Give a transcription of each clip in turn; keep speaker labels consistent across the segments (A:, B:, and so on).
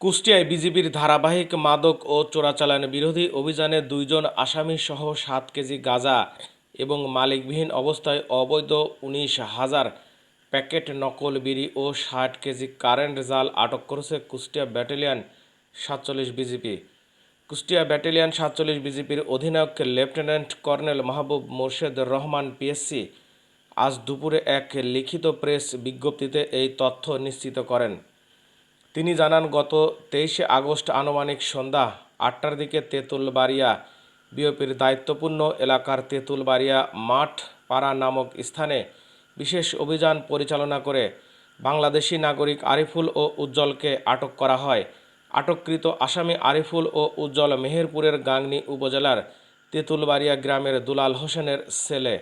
A: কুষ্টিয়ায় বিজিবির ধারাবাহিক মাদক ও চোরাচালান বিরোধী অভিযানে দুইজন আসামিসহ সাত কেজি গাঁজা এবং মালিকবিহীন অবস্থায় অবৈধ উনিশ হাজার প্যাকেট নকল বিড়ি ও ষাট কেজি কারেন্ট জাল আটক করেছে কুষ্টিয়া ব্যাটালিয়ান সাতচল্লিশ বিজিপি কুষ্টিয়া ব্যাটালিয়ান সাতচল্লিশ বিজিপির অধিনায়ক lieutenant colonel Mahbub Morshed Rahman PSC আজ দুপুরে এক লিখিত প্রেস বিজ্ঞপ্তিতে এই তথ্য নিশ্চিত করেন। তিনি জানান, গত তেইশে আগস্ট আনুমানিক সন্ধ্যা আটটার দিকে তেঁতুলবাড়িয়া বিওপির দায়িত্বপূর্ণ এলাকার তেঁতুলবাড়িয়া মাঠ পাড়া নামক স্থানে বিশেষ অভিযান পরিচালনা করে বাংলাদেশি নাগরিক আরিফুল ও উজ্জ্বলকে আটক করা হয়। আটককৃত আসামি আরিফুল ও উজ্জ্বল মেহেরপুরের গাংনী উপজেলার তেঁতুলবাড়িয়া গ্রামের দুলাল হোসেনের ছেলে।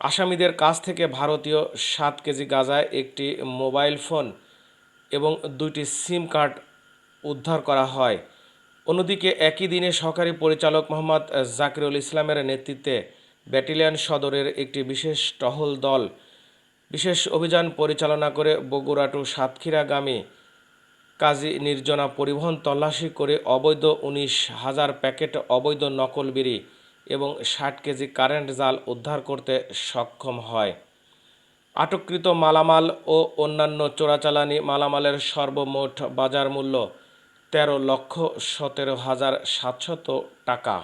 A: আসামিদের কাছ থেকে ভারতীয় সাত কেজি গাঁজায় একটি মোবাইল ফোন এবং দুইটি সিম কার্ড উদ্ধার করা হয়। অন্যদিকে একই দিনে সহকারী পরিচালক মোহাম্মদ জাকিরুল ইসলামের নেতৃত্বে ব্যাটালিয়ন সদরের একটি বিশেষ টহল দল বিশেষ অভিযান পরিচালনা করে বগুড়া টু সাতক্ষীরাগামী কাজী নির্জনা পরিবহন তল্লাশি করে অবৈধ উনিশ হাজার প্যাকেট অবৈধ নকল বিড়ি এবং ষাট কেজি কারেন্ট জাল উদ্ধার করতে সক্ষম হয়। আটককৃত মালামাল ও অন্যান্য চোরাচালানি মালামালের সর্বমোট বাজার মূল্য তেরো লক্ষ সতেরো হাজার সাতশত টাকা।